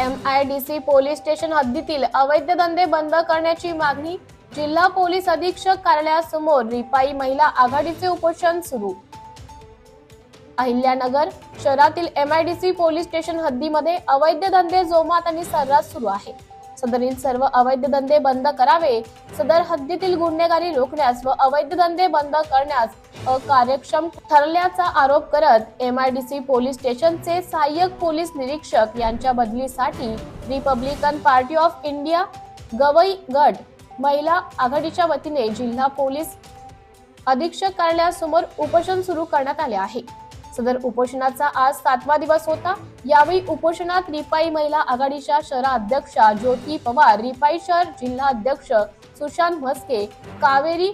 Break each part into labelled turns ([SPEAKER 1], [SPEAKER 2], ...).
[SPEAKER 1] M I D C police station हद्दीतील अवैध धंदे बंद करण्याची मागणी जिल्हा पोलीस अधीक्षक कार्यालयासमोर रिपाई महिला आघाडीचे उपोषण सुरू. अहिल्यानगर शहरातील एमआयडीसी पोलीस स्टेशन हद्दीमध्ये अवैध धंदे जोमात आणि सर्रास सुरू आहे. सदरील सर्व अवैध धंदे बंद करावे सदर हद्दीतील गुन्हेगारी रोखण्यास व अवैध धंदे बंद करण्यास अकार्यक्षम ठरल्याचा आरोप करत M I D C police स्टेशनचे सहाय्यक पोलीस निरीक्षक यांच्या बदलीसाठी Republican party of India Gavai गट महिला आघाडीच्या वतीने जिल्हा पोलीस अधीक्षक कार्यालयासमोर उपोषण सुरू करण्यात आले आहे. सदर उपोषणाचा आज सातवा दिवस होता. यावेळी उपोषणात रिपाई महिला आघाडीच्या शहराध्यक्षा ज्योती पवार रिपाई शहर जिल्हा अध्यक्ष सुशांत म्हस्के कावेरी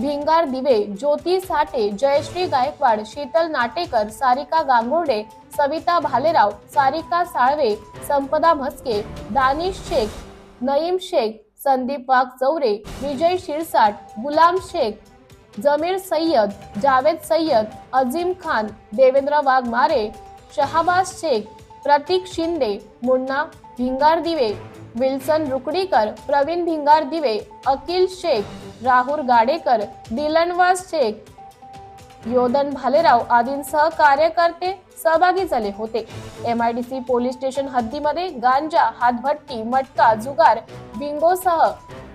[SPEAKER 1] भिंगार दिवे ज्योती साठे जयश्री गायकवाड शीतल नाटेकर सारिका गांगुर्डे सविता भालेराव सारिका साळवे संपदा म्हस्के दानिश शेख नईम शेख संदीप वाघ चौरे विजय शिरसाट गुलाम शेख जमीर सय्यद जावेद सय्यद अजीम खान देवेंद्र वाघ मारे शहाबाज शेख प्रतीक शिंदे मुन्ना भिंगार दिवे. विल्सन रुकडीकर प्रवीण भिंगार दिवे अकिल शेख राहुल गाडेकर दिलनवाज शेख योधन भालेराव आदींसह कार्यकर्ते सहभागी झाले होते. M I D C police station हद्दीमध्ये गांजा हातभट्टी मटका जुगार बिंगोसह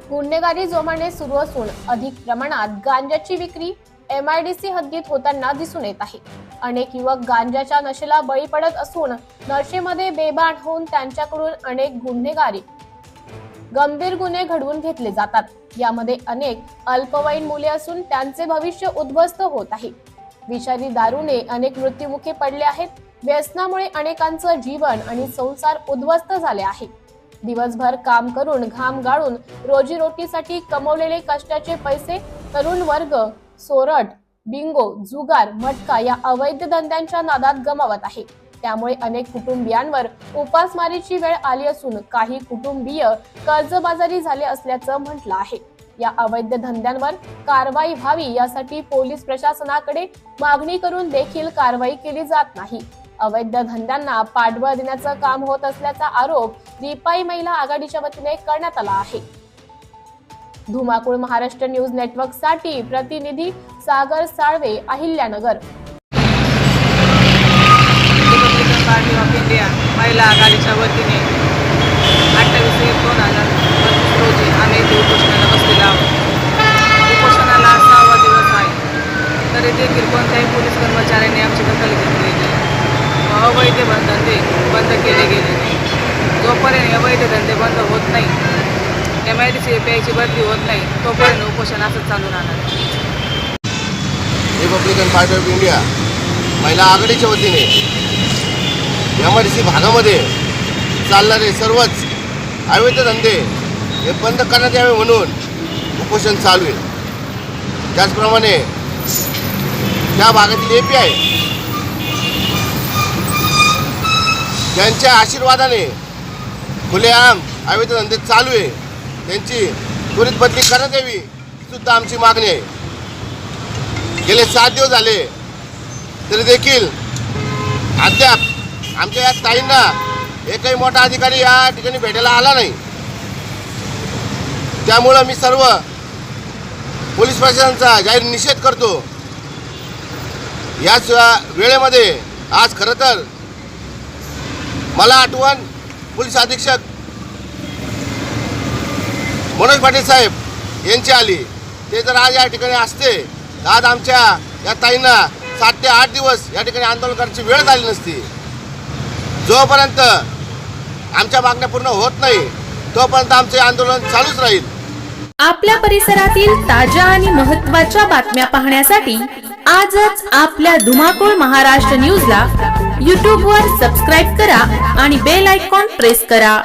[SPEAKER 1] गुन्हेगारी जोमाने सुरू असून अधिक प्रमाणात गांजाची विक्री एम आय डी सी हद्दीत होताना दिसून येत आहे. अनेक युवक गांजाच्या नशेला बळी पडत असून नशेमध्ये बेभान होऊन त्यांच्याकडून अनेक गुन्हेगारी गंभीर गुन्हे घडवून घेतले जातात. यामध्ये अनेक अल्पवयीन मुले असून त्यांचे भविष्य उद्ध्वस्त होत आहे. विषारी दारूने अनेक मृत्युमुखी पडले आहेत. व्यसनामुळे अनेकांचं जीवन आणि संसार उद्ध्वस्त झाले आहे. दिवसभर काम करून घाम गाळून रोजीरोटीसाठी कमवलेले कष्टाचे पैसे तरुण वर्ग सोरट बिंगो जुगार मटका या अवैध धंद्यांच्या नादात गमावत आहे. त्यामुळे अनेक कुटुंबियांवर उपासमारीची वेळ आली असून काही कुटुंबीय कर्जबाजारी झाले असल्याचं म्हटलं आहे. या अवैध धंद्यांवर कारवाई व्हावी यासाठी पोलीस प्रशासनाकडे मागणी करून देखील कारवाई केली जात नाही. अवैध धंद्यांना पाठबळ देण्याचं काम होत असल्याचा आरोप रिपाई महिला आघाडीच्या वतीने करण्यात आला आहे. धुमाकूळ महाराष्ट्र न्यूज नेटवर्कसाठी प्रतिनिधी Sagar Salve Ahilyanagar.
[SPEAKER 2] Party of India महिला आघाडीच्या वतीने अठ्ठावीस एक दोन हजार पंचवीस रोजी आम्ही इथे उपोषणाला बसलेलो आहोत. उपोषणाला सहावा दिवस आहे. तरी देखील कोणत्याही पोलीस कर्मचाऱ्यांनी आमची दखल घेतली नाही. अवैध बंद धंदे बंद केले गेले. नाही जोपर्यंत अवैध धंदे बंद होत नाही एम आय डी सी पीआयची बदली होत नाही तोपर्यंत उपोषण असंच चालू राहणार.
[SPEAKER 3] रिपब्लिकन पार्टी ऑफ इंडिया महिला आघाडीच्या वतीने एम आय डी सी भागामध्ये चालणारे सर्वच अवैध धंदे हे बंद करण्यात यावे म्हणून उपोषण चालू आहे. त्याचप्रमाणे त्या भागातील ए पी आय त्यांच्या आशीर्वादाने खुलेआम अवैध धंदे चालू आहे. त्यांची त्वरित बदली करण्यात यावी ही सुद्धा आमची मागणी आहे. गेले सात दिवस झाले तरी देखील अद्याप आमच्या या ताईंना एकही मोठा अधिकारी या ठिकाणी भेटायला आला नाही. त्यामुळं मी सर्व पोलीस प्रशासनाचा जाहीर निषेध करतो. याच वेळेमध्ये आज खरं तर मला आठवण पोलीस अधीक्षक मनोज पाटील साहेब यांची आली. ते जर आज या ठिकाणी असते तर आज आमच्या या ताईंना सात ते आठ दिवस या ठिकाणी आंदोलन करण्याची वेळ झाली नसती. जोपर्यंत आमच्या मागण्या पूर्ण होत नाही तोपर्यंत आमचे आंदोलन चालूच राहील.
[SPEAKER 4] आपल्या परिसरातील ताज्या आणि महत्त्वाच्या बातम्या पाहण्यासाठी आजच आपल्या धुमाकूळ महाराष्ट्र न्यूजला यूट्यूबवर सबस्क्राईब करा आणि बेल आयकॉन प्रेस करा.